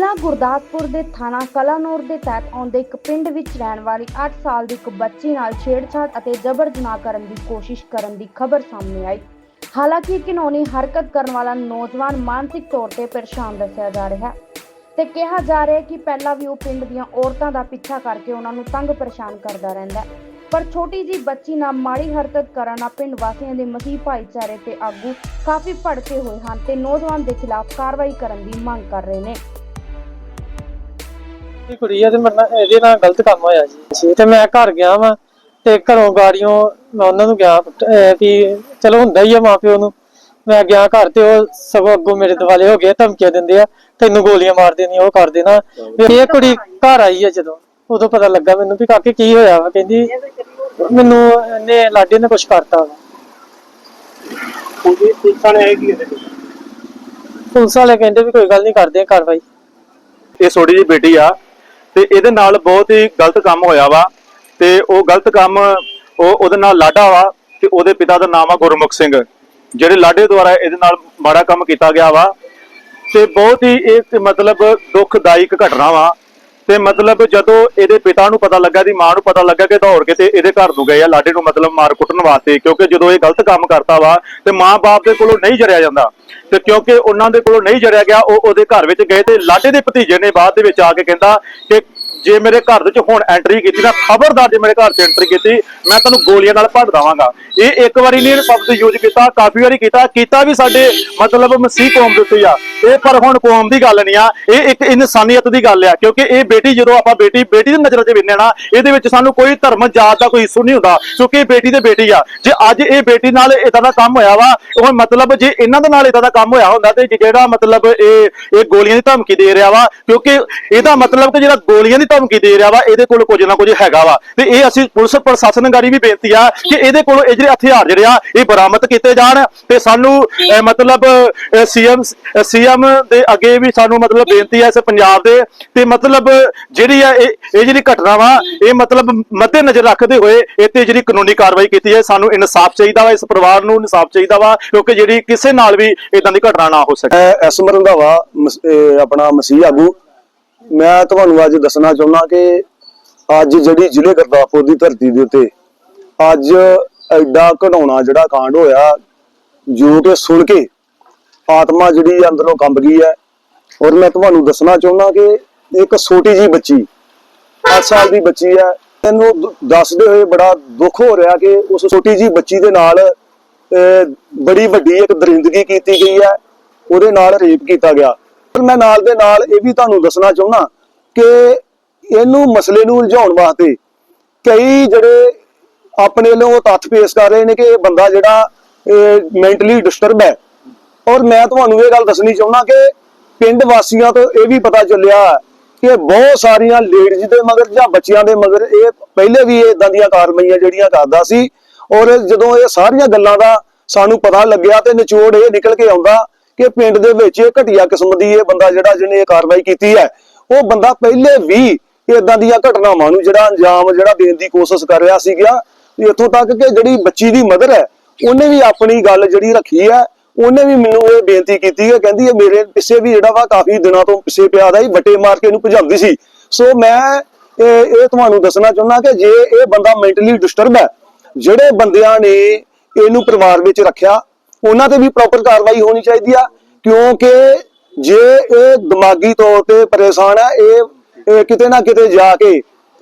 ਜ਼ਿਲ੍ਹਾ ਗੁਰਦਾਸਪੁਰ ਦੇ ਥਾਣਾ ਕਲਾਨੌਰ ਦੇ ਤਹਿਤ ਆਉਂਦੇ ਇੱਕ ਪਿੰਡ ਵਿੱਚ ਰਹਿਣ ਵਾਲੀ 8 ਸਾਲ ਦੀ ਇੱਕ ਬੱਚੀ ਨਾਲ ਛੇੜਛਾੜ ਅਤੇ ਜ਼ਬਰ ਜਨਾਹ ਕਰਨ ਦੀ ਕੋਸ਼ਿਸ਼ ਕਰਨ ਦੀ ਖਬਰ ਸਾਹਮਣੇ ਆਈ। ਹਾਲਾਂਕਿ ਇਹ ਹਰਕਤ ਕਰਨ ਵਾਲਾ ਨੌਜਵਾਨ ਮਾਨਸਿਕ ਤੌਰ ਤੇ ਪਰੇਸ਼ਾਨ ਦੱਸਿਆ ਜਾ ਰਿਹਾ ਹੈ ਤੇ ਕਿਹਾ ਜਾ ਰਿਹਾ ਹੈ ਕਿ ਪਹਿਲਾਂ ਵੀ ਉਹ ਪਿੰਡ ਦੀਆਂ ਔਰਤਾਂ ਦਾ ਪਿੱਛਾ ਕਰਕੇ ਉਹਨਾਂ ਨੂੰ ਤੰਗ ਪਰੇਸ਼ਾਨ ਕਰਦਾ ਰਹਿੰਦਾ ਹੈ। ਪਰ ਛੋਟੀ ਜੀ ਬੱਚੀ ਨਾਲ ਮਾੜੀ ਹਰਕਤ ਕਰਨ ਨਾਲ ਪਿੰਡ ਵਾਸੀਆਂ ਦੇ ਮਸੀਹ ਭਾਈਚਾਰੇ ਤੇ ਆਗੂ ਕਾਫੀ ਭੜਕੇ ਹੋਏ ਹਨ ਤੇ ਨੌਜਵਾਨ ਦੇ ਖਿਲਾਫ ਕਾਰਵਾਈ ਕਰਨ ਦੀ ਮੰਗ ਕਰ ਰਹੇ ਨੇ। ਇਹ ਕੁੜੀ ਆ ਤੇ ਮੇਰੇ ਨਾਲ ਇਹਦੇ ਨਾਲ ਗਲਤ ਕੰਮ ਹੋਇਆ ਜੀ। ਤੇ ਮੈਂ ਘਰ ਗਿਆ ਵਾਂ ਤੇ ਘਰੋਂ ਗਾੜੀਆਂ ਮੈਂ ਉਹਨਾਂ ਨੂੰ ਗਿਆ ਵੀ ਚਲੋ ਹੁੰਦਾ ਹੀ ਆ ਮਾਪਿਓ ਨੂੰ। ਮੈਂ ਗਿਆ ਘਰ ਤੇ ਉਹ ਸਭ ਅੱਗੋਂ ਮੇਰੇ ਦਿਵਾਲੇ ਹੋ ਗਏ ਧਮਕੀਆਂ ਦਿੰਦੇ ਆ ਤੈਨੂੰ ਗੋਲੀਆਂ ਮਾਰ ਦੇਣੀਆਂ ਉਹ ਕਰ ਦੇਣਾ। ਇਹ ਕੁੜੀ ਘਰ ਆਈ ਆ ਜਦੋਂ ਉਦੋਂ ਪਤਾ ਲੱਗਾ ਮੈਨੂੰ ਵੀ ਕਾਕੇ ਕੀ ਹੋਇਆ ਵਾ ਕਹਿੰਦੀ ਮੈਨੂੰ ਇਹਨੇ ਲਾਡੇ ਨੇ ਕੁਝ ਕਰਤਾ ਵਾ। ਉਹਦੀ ਪੁਲਿਸਾਂ ਨੇ ਇਹ ਕੀ ਇਹਦੇ ਵਿੱਚ? ਪੁਲਿਸ ਵਾਲੇ ਕਹਿੰਦੇ ਵੀ ਕੋਈ ਗੱਲ ਨਹੀਂ ਕਰਦੇ ਕਾਰਵਾਈ। ਇਹ ਛੋਟੀ ਜਿਹੀ ਬੇਟੀ ਆ ਤੇ ਇਹਦੇ ਨਾਲ ਬਹੁਤ ਹੀ ਗਲਤ ਕੰਮ ਹੋਇਆ ਵਾ ਤੇ ਉਹ ਗਲਤ ਕੰਮ ਉਹ ਉਹਦੇ ਨਾਲ ਲਾਡਾ ਵਾ ਤੇ ਉਹਦੇ ਪਿਤਾ ਦਾ ਨਾਮ ਆ ਗੁਰਮੁਖ ਸਿੰਘ, ਜਿਹੜੇ ਲਾਡੇ ਦੁਆਰਾ ਇਹਦੇ ਨਾਲ ਮਾੜਾ ਕੰਮ ਕੀਤਾ ਗਿਆ ਵਾ ਤੇ ਬਹੁਤ ਹੀ ਇਹ ਮਤਲਬ ਦੁਖਦਾਇਕ ਘਟਨਾ ਵਾ। ਤੇ ਮਤਲਬ ਜਦੋਂ ਇਹਦੇ ਪਿਤਾ ਨੂੰ ਪਤਾ ਲੱਗਾ ਦੀ ਮਾਂ ਨੂੰ ਪਤਾ ਲੱਗਾ ਕਿ ਦੌੜ ਕੇ ਤੇ ਇਹਦੇ ਘਰ ਨੂੰ ਗਏ ਆ, ਲਾਡੇ ਨੂੰ ਮਤਲਬ ਮਾਰ ਕੁੱਟਣ ਵਾਸਤੇ, ਕਿਉਂਕਿ ਜਦੋਂ ਇਹ ਗਲਤ ਕੰਮ ਕਰਤਾ ਵਾ, ਤੇ ਮਾਂ-ਬਾਪ ਦੇ ਕੋਲੋਂ ਨਹੀਂ ਜਰਿਆ ਜਾਂਦਾ। ਤੇ ਕਿਉਂਕਿ ਉਹਨਾਂ ਦੇ ਕੋਲੋਂ ਨਹੀਂ ਜਰਿਆ ਗਿਆ, ਉਹ ਉਹਦੇ ਘਰ ਵਿੱਚ ਗਏ ਤੇ ਲਾਡੇ ਦੇ ਭਤੀਜੇ ਨੇ ਬਾਅਦ ਦੇ ਵਿੱਚ ਆ ਕੇ ਕਹਿੰਦਾ ਕਿ ਜੇ ਮੇਰੇ ਘਰ ਦੇ ਵਿੱਚ ਹੁਣ ਐਂਟਰੀ ਕੀਤੀ ਨਾ, ਖਬਰਦਾਰ ਜੇ ਮੇਰੇ ਘਰ 'ਚ ਐਂਟਰੀ ਕੀਤੀ, ਮੈਂ ਤੁਹਾਨੂੰ ਗੋਲੀਆਂ ਨਾਲ ਭੰਨ ਦਵਾਂਗਾ। ਇਹ ਇੱਕ ਵਾਰੀ ਨਹੀਂ ਸ਼ਬਦ ਯੂਜ਼ ਕੀਤਾ, ਕਾਫੀ ਵਾਰੀ ਕੀਤਾ ਕੀਤਾ ਵੀ ਸਾਡੇ ਮਤਲਬ ਮਸੀਹ ਕੌਮ ਦੇ ਉੱਤੇ ਆ। ਇਹ ਪਰ ਹੁਣ ਕੌਮ ਦੀ ਗੱਲ ਨਹੀਂ ਆ, ਇਹ ਇੱਕ ਇਨਸਾਨੀਅਤ ਦੀ ਗੱਲ ਆ, ਕਿਉਂਕਿ ਇਹ ਬੇਟੀ ਜਦੋਂ ਆਪਾਂ ਬੇਟੀ ਬੇਟੀ ਦੀ ਨਜ਼ਰ 'ਚ ਵੇਖਦੇ ਨਾ, ਇਹਦੇ ਵਿੱਚ ਸਾਨੂੰ ਕੋਈ ਧਰਮ, ਜਾਤ ਦਾ ਕੋਈ ਇਸ਼ੂ ਨਹੀਂ ਹੁੰਦਾ, ਕਿਉਂਕਿ ਇਹ ਬੇਟੀ ਤੇ ਬੇਟੀ ਆ। ਜੇ ਅੱਜ ਇਹ ਬੇਟੀ ਨਾਲ ਇਦਾਂ ਦਾ ਕੰਮ ਹੋਇਆ ਵਾ ਉਹ ਮਤਲਬ ਜੇ ਇਹਨਾਂ ਦੇ ਨਾਲ ਇਦਾਂ ਦਾ ਕੰਮ ਹੋਇਆ ਹੁੰਦਾ ਤੇ ਜਿਹੜਾ ਮਤਲਬ ਇਹ ਇਹ ਗੋਲੀਆਂ ਦੀ ਧਮਕੀ ਦੇ ਰਿਹਾ ਵਾ, ਕਿਉਂਕਿ ਇਹਦਾ ਮਤਲਬ ਕਿ ਜਿਹੜਾ ਗੋਲੀਆਂ ਦੀ ਧਮਕੀ ਦੇ ਰਿਹਾ ਵਾ ਇਹਦੇ ਕੋਲ ਕੁਝ ਨਾ ਕੁਝ ਹੈਗਾ ਵਾ। ਤੇ ਇਹ ਅਸੀਂ ਪੁਲਿਸ ਪ੍ਰਸ਼ਾਸਨ ਗਾੜੀ ਵੀ ਬੇਨਤੀ ਆ ਕਿ ਇਹਦੇ ਕੋਲ ਇਹ ਜਿਹੜੇ ਹਥਿਆਰ ਜਿਹੜੇ ਆ ਇਹ ਬਰਾਮਦ ਕੀਤੇ ਜਾਣ ਤੇ ਸਾਨੂੰ ਮਤਲਬ ਸੀਐਮ ਸੀਐਮ ਦੇ ਅੱਗੇ ਵੀ ਸਾਨੂੰ ਮਤਲਬ ਬੇਨਤੀ ਆ ਇਸ ਪੰਜਾਬ ਦੇ। ਤੇ ਮਤਲਬ ਜਿਹੜੀ ਆ ਇਹ ਜਿਹੜੀ ਘਟਨਾ ਵਾ ਇਹ ਮਤਲਬ ਮੱਦੇ ਨਜ਼ਰ ਰੱਖਦੇ ਹੋਏ ਤੇ ਜਿਹੜੀ ਕਾਨੂੰਨੀ ਕਾਰਵਾਈ ਕੀਤੀ ਹੈ ਸਾਨੂੰ ਇਨਸਾਫ ਚਾਹੀਦਾ ਵਾ ਇਸ ਪਰਿਵਾਰ ਨੂੰ ਇਨਸਾਫ ਚਾਹੀਦਾ ਵਾ ਕਿਉਂਕਿ ਜਿਹੜੀ ਕਿਸੇ ਨਾਲ ਵੀ ਇਦਾਂ ਦੀ ਘਟਨਾ ਨਾ ਹੋ ਸਕੇ। ਐਸ ਇਹ ਆਪਣਾ ਮਸੀਹ ਆਗੂ। ਮੈਂ ਤੁਹਾਨੂੰ ਅੱਜ ਦੱਸਣਾ ਚਾਹੁੰਦਾ ਕਿ ਅੱਜ ਜਿਹੜੀ ਜ਼ਿਲ੍ਹੇ ਗੁਰਦਾਸਪੁਰ ਦੀ ਧਰਤੀ ਦੇ ਉੱਤੇ ਅੱਜ ਐਡਾ ਘਟਾਉਣਾ ਜਿਹੜਾ ਕਾਂਡ ਹੋਇਆ, ਜੋ ਕਿ ਸੁਣ ਕੇ ਆਤਮਾ ਜਿਹੜੀ ਅੰਦਰੋਂ ਕੰਬ ਗਈ ਹੈ। ਔਰ ਮੈਂ ਤੁਹਾਨੂੰ ਦੱਸਣਾ ਚਾਹੁੰਦਾ ਕਿ ਇੱਕ ਛੋਟੀ ਜੀ ਬੱਚੀ 8 ਸਾਲ ਦੀ ਬੱਚੀ ਹੈ। ਇਹਨੂੰ ਦੱਸਦੇ ਹੋਏ ਬੜਾ ਦੁੱਖ ਹੋ ਰਿਹਾ ਕਿ ਉਸ ਛੋਟੀ ਜੀ ਬੱਚੀ ਦੇ ਨਾਲ ਬੜੀ ਵੱਡੀ ਇੱਕ ਦਰਿੰਦਗੀ ਕੀਤੀ ਗਈ ਹੈ। ਉਹਦੇ ਨਾਲ ਰੇਪ ਕੀਤਾ ਗਿਆ। ਪਰ ਮੈਂ ਨਾਲ ਦੇ ਨਾਲ ਇਹ ਵੀ ਤੁਹਾਨੂੰ ਦੱਸਣਾ ਚਾਹੁੰਦਾ ਕਿ ਇਹਨੂੰ ਮਸਲੇ ਨੂੰ ਉਲਝਾਉਣ ਵਾਸਤੇ ਕਈ ਜਿਹੜੇ ਆਪਣੇ ਵੱਲੋਂ ਤੱਥ ਪੇਸ਼ ਕਰ ਰਹੇ ਨੇ ਕਿ ਇਹ ਬੰਦਾ ਜਿਹੜਾ ਮੈਂਟਲੀ ਡਿਸਟਰਬ ਹੈ। ਔਰ ਮੈਂ ਤੁਹਾਨੂੰ ਇਹ ਗੱਲ ਦੱਸਣੀ ਚਾਹੁੰਦਾ ਕਿ ਪਿੰਡ ਵਾਸੀਆਂ ਤੋਂ ਇਹ ਵੀ ਪਤਾ ਚੱਲਿਆ ਕਿ ਬਹੁਤ ਸਾਰੀਆਂ ਲੇਡੀਜ਼ ਦੇ ਮਗਰ ਜਾਂ ਬੱਚਿਆਂ ਦੇ ਮਗਰ ਇਹ ਪਹਿਲੇ ਵੀ ਇਦਾਂ ਦੀਆਂ ਕਾਰਵਾਈਆਂ ਜਿਹੜੀਆਂ ਕਰਦਾ ਸੀ। ਔਰ ਜਦੋਂ ਇਹ ਸਾਰੀਆਂ ਗੱਲਾਂ ਦਾ ਸਾਨੂੰ ਪਤਾ ਲੱਗਿਆ ਤੇ ਨਿਚੋੜ ਇਹ ਨਿਕਲ ਕੇ ਆਉਂਦਾ ਕਿ ਪਿੰਡ ਦੇ ਵਿੱਚ ਇਹ ਘਟੀਆ ਕਿਸਮ ਦੀ ਇਹ ਬੰਦਾ ਜਿਹੜਾ ਜਿਹਨੇ ਇਹ ਕਾਰਵਾਈ ਕੀਤੀ ਹੈ, ਉਹ ਬੰਦਾ ਪਹਿਲੇ ਵੀ ਇਦਾਂ ਦੀਆਂ ਘਟਨਾਵਾਂ ਨੂੰ ਜਿਹੜਾ ਅੰਜਾਮ, ਜਿਹੜਾ ਦੇਣ ਦੀ ਕੋਸ਼ਿਸ਼ ਕਰ ਰਿਹਾ ਸੀਗਾ ਇੱਥੋਂ ਤੱਕ ਕਿ ਜਿਹੜੀ ਬੱਚੀ ਦੀ ਮਦਰ ਹੈ, ਉਹਨੇ ਵੀ ਆਪਣੀ ਗੱਲ ਜਿਹੜੀ ਰੱਖੀ ਹੈ, ਉਹਨੇ ਵੀ ਮੈਨੂੰ ਇਹ ਬੇਨਤੀ ਕੀਤੀ ਹੈ, ਕਹਿੰਦੀ ਇਹ ਮੇਰੇ ਪਿੱਛੇ ਵੀ ਜਿਹੜਾ ਵਾ ਕਾਫੀ ਦਿਨਾਂ ਤੋਂ ਪਿੱਛੇ ਪਿਆ ਦਾ ਹੀ ਵੱਟੇ ਮਾਰ ਕੇ ਇਹਨੂੰ ਭਜਾਉਂਦੀ ਸੀ। ਸੋ ਮੈਂ ਇਹ ਤੁਹਾਨੂੰ ਦੱਸਣਾ ਚਾਹੁੰਦਾ ਕਿ ਜੇ ਇਹ ਬੰਦਾ ਮੈਂਟਲੀ ਡਿਸਟਰਬ ਹੈ, ਜਿਹੜੇ ਬੰਦਿਆਂ ਨੇ ਇਹਨੂੰ ਪਰਿਵਾਰ ਵਿੱਚ ਰੱਖਿਆ ਉਹਨਾਂ ਤੇ ਵੀ ਪ੍ਰੋਪਰ ਕਾਰਵਾਈ ਹੋਣੀ ਚਾਹੀਦੀ ਆ, ਕਿਉਂਕਿ ਜੇ ਇਹ ਦਿਮਾਗੀ ਤੌਰ ਤੇ ਪਰੇਸ਼ਾਨ ਹੈ ਇਹ ਕਿਤੇ ਨਾ ਕਿਤੇ ਜਾ ਕੇ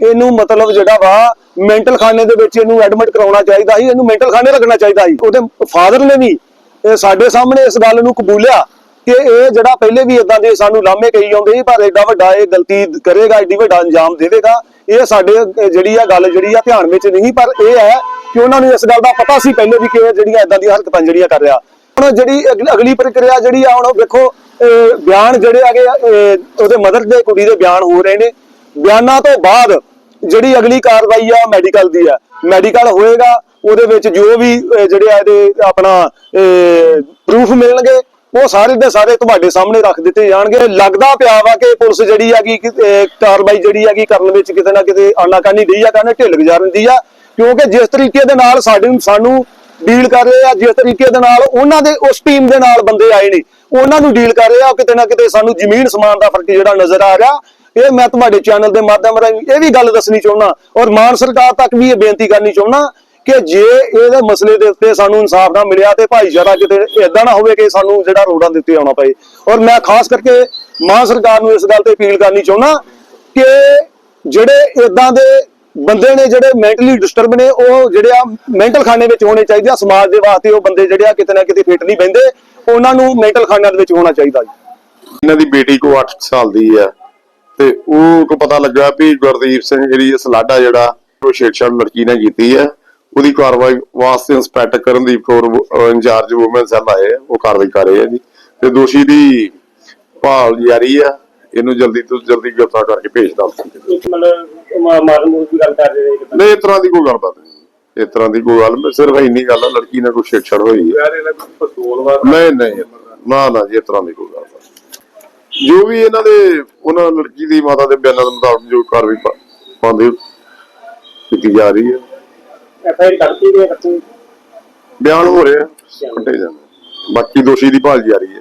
ਇਹਨੂੰ ਮਤਲਬ ਜਿਹੜਾ ਵਾ ਮੈਂਟਲ ਖਾਨੇ ਦੇ ਵਿੱਚ ਇਹਨੂੰ ਐਡਮਿਟ ਕਰਾਉਣਾ ਚਾਹੀਦਾ ਸੀ, ਇਹਨੂੰ ਮੈਂਟਲ ਖਾਨੇ ਰੱਖਣਾ ਚਾਹੀਦਾ ਸੀ। ਉਹਦੇ ਫਾਦਰ ਨੇ ਵੀ ਸਾਡੇ ਸਾਹਮਣੇ ਇਸ ਗੱਲ ਨੂੰ ਕਬੂਲਿਆ ਕਿ ਇਹ ਜਿਹੜਾ ਪਹਿਲੇ ਵੀ ਇਦਾਂ ਦੇ ਸਾਨੂੰ ਲਾਮੇ ਕਹੀ ਜਾਂਦੇ ਸੀ, ਪਰ ਐਡਾ ਵੱਡਾ ਇਹ ਗਲਤੀ ਕਰੇਗਾ ਐਡੀ ਵੱਡਾ ਅੰਜਾਮ ਦੇਵੇਗਾ। ਇਹ ਸਾਡੇ ਜਿਹੜੀ ਆ ਗੱਲ ਜਿਹੜੀ ਆ ਧਿਆਨ ਵਿੱਚ ਨਹੀਂ, ਪਰ ਇਹ ਹੈ ਕਿ ਉਹਨਾਂ ਨੂੰ ਇਸ ਗੱਲ ਦਾ ਪਤਾ ਸੀ ਪਹਿਲੇ ਵੀ ਕਿ ਇਹ ਜਿਹੜੀਆਂ ਇਦਾਂ ਦੀਆਂ ਹਰਕਤਾਂ ਜਿਹੜੀਆਂ ਕਰ ਰਿਹਾ। ਹੁਣ ਜਿਹੜੀ ਅਗਲੀ- ਪ੍ਰਕਿਰਿਆ ਜਿਹੜੀ ਆ, ਹੁਣ ਉਹ ਵੇਖੋ ਬਿਆਨ ਜਿਹੜੇ ਹੈਗੇ ਉਹਦੇ ਮਦਰ ਦੇ ਕੁੜੀ ਦੇ ਬਿਆਨ ਹੋ ਰਹੇ ਨੇ। ਬਿਆਨਾਂ ਤੋਂ ਬਾਅਦ ਜਿਹੜੀ ਅਗਲੀ ਕਾਰਵਾਈ ਆ ਮੈਡੀਕਲ ਦੀ ਆ। ਮੈਡੀਕਲ ਹੋਏਗਾ, ਉਹਦੇ ਵਿੱਚ ਜੋ ਵੀ ਜਿਹੜੇ ਆ ਇਹਦੇ ਆਪਣਾ ਪ੍ਰੂਫ ਮਿਲਣਗੇ। ਉਹ ਸਾਰੇ ਦੇ ਸਾਰੇ ਤੁਹਾਡੇ ਸਾਹਮਣੇ ਰੱਖ ਦਿੱਤੇ ਜਾਣਗੇ। ਲੱਗਦਾ ਪਿਆ ਵਾ ਕਿ ਪੁਲਿਸ ਜਿਹੜੀ ਹੈਗੀ ਕਾਰਵਾਈ ਜਿਹੜੀ ਹੈਗੀ ਕਰਨ ਵਿੱਚ ਕਿਤੇ ਨਾ ਕਿਤੇ ਆਨਾਕਾਨੀ ਰਹੀ ਆ ਕਰਨ ਢਿੱਲ ਗੁਜ਼ਾਰਨ ਦੀ ਆ। ਕਿਉਂਕਿ ਜਿਸ ਤਰੀਕੇ ਦੇ ਨਾਲ ਸਾਡੇ ਸਾਨੂੰ ਡੀਲ ਕਰ ਰਹੇ ਆ, ਜਿਸ ਤਰੀਕੇ ਦੇ ਨਾਲ ਉਹਨਾਂ ਦੇ ਉਸ ਟੀਮ ਦੇ ਨਾਲ ਬੰਦੇ ਆਏ ਨੇ। ਉਹਨਾਂ ਨੂੰ ਡੀਲ ਕਰ ਰਹੇ ਆ ਕਿਤੇ ਨਾ ਕਿਤੇ ਸਾਨੂੰ ਜ਼ਮੀਨ ਸਮਾਨ ਦਾ ਫ਼ਰਕ ਜਿਹੜਾ ਨਜ਼ਰ ਆ ਰਿਹਾ। ਇਹ ਮੈਂ ਤੁਹਾਡੇ ਚੈਨਲ ਦੇ ਮਾਧਿਅਮ ਰਾਹੀਂ ਇਹ ਵੀ ਗੱਲ ਦੱਸਣੀ ਚਾਹੁੰਦਾ। ਔਰ ਮਾਨ ਸਰਕਾਰ ਤੱਕ ਵੀ ਇਹ ਬੇਨਤੀ ਕਰਨੀ ਚਾਹੁੰਦਾ ਕਿ ਜੇ ਇਹਦੇ ਮਸਲੇ ਦੇ ਉੱਤੇ ਸਾਨੂੰ ਇਨਸਾਫ ਨਾ ਮਿਲਿਆ ਤੇ ਭਾਈਚਾਰਾ ਕਿਤੇ ਇਦਾਂ ਨਾ ਹੋਵੇ ਕਿ ਸਾਨੂੰ ਜਿਹੜਾ ਰੋਡਾਂ ਦੇ ਉੱਤੇ ਆਉਣਾ ਪਏ। ਔਰ ਮੈਂ ਖਾਸ ਕਰਕੇ ਮਾਨ ਸਰਕਾਰ ਨੂੰ ਇਸ ਗੱਲ ਤੇ ਅਪੀਲ ਕਰਨੀ ਚਾਹੁੰਦਾ ਕਿ ਜਿਹੜੇ ਇਦਾਂ ਦੇ ਬੰਦੇ ਨੇ ਜਿਹੜੇ ਮੈਂਟਲੀ ਡਿਸਟਰਬ ਨੇ, ਉਹ ਜਿਹੜੇ ਆ ਮੈਂਟਲ ਖਾਨੇ ਵਿੱਚ ਹੋਣੇ ਚਾਹੀਦੇ ਆ, ਸਮਾਜ ਦੇ ਵਾਸਤੇ ਉਹ ਬੰਦੇ ਜਿਹੜੇ ਆ ਕਿਤੇ ਨਾ ਕਿਤੇ ਫਿੱਟ ਨਹੀਂ ਬਹਿੰਦੇ, ਉਹਨਾਂ ਨੂੰ ਮੈਂਟਲ ਖਾਨਿਆਂ ਦੇ ਵਿੱਚ ਹੋਣਾ ਚਾਹੀਦਾ ਜੀ। ਇਹਨਾਂ ਦੀ ਬੇਟੀ ਕੋ 8 ਸਾਲ ਦੀ ਹੈ ਤੇ ਉਹ ਕੋ ਪਤਾ ਲੱਗਾ ਵੀ ਗੁਰਦੀਪ ਸਿੰਘ ਜਿਹੜੀ ਇਹ ਸਲਾਡਾ ਜਿਹੜਾ, ਉਹ ਛੇੜਛਾੜ ਲੜਕੀ ਨੇ ਕੀਤੀ ਹੈ ਉਹਦੀ ਕਾਰਵਾਈ ਵਾਸਤੇ inspector Karandeep Kaur incharge woman cell ਆਏ ਆ, ਉਹ ਕਾਰਵਾਈ ਕਰ ਰਹੇ ਆ ਜੀ। ਤੇ ਦੋਸ਼ੀ ਦੀ ਭਾਲ ਜਾਰੀ ਆ ਇਹਨੂੰ ਜਲਦੀ ਤੋਂ ਜਲਦੀ ਗ੍ਰਿਫਤਾਰ ਕਰਕੇ ਭੇਜ ਦੀ ਗੱਲ ਕਰ ਰਹੇ ਨੇ ਨਹੀਂ ਇਸ ਤਰ੍ਹਾਂ ਦੀ ਕੋਈ ਗੱਲਬਾਤ ਨਹੀਂ। ਇਸ ਤਰ੍ਹਾਂ ਦੀ ਕੋਈ ਗੱਲ ਨਹੀਂ, ਸਿਰਫ ਇੰਨੀ ਗੱਲ ਆ ਲੜਕੀ ਨਾਲ ਕੋਈ ਛੇੜਛਾੜ ਹੋਈ ਨਹੀਂ ਨਹੀਂ ਨਾ ਨਾ ਜੀ ਇਸ ਤਰ੍ਹਾਂ ਦੀ ਕੋਈ ਗੱਲ ਨਹੀਂ। ਜੋ ਵੀ ਇਹਨਾਂ ਦੇ ਉਹਨਾਂ ਲੜਕੀ ਦੀ ਮਾਤਾ ਦੇ ਬਿਆਨਾਂ ਦੇ ਮੁਤਾਬਕ ਜੋ ਕਾਰਵਾਈ ਪਾਉਂਦੇ ਕੀਤੀ ਜਾ ਰਹੀ ਹੈ ਐਫ ਆਈ ਆਰ ਦੇ ਕੱਟੂ? ਬਿਆਨ ਹੋ ਰਿਹਾ ਕੱਟੇ ਜਾਂਦੇ ਬਾਕੀ ਦੋਸ਼ੀ ਦੀ ਭਾਲ ਜਾਰੀ ਹੈ।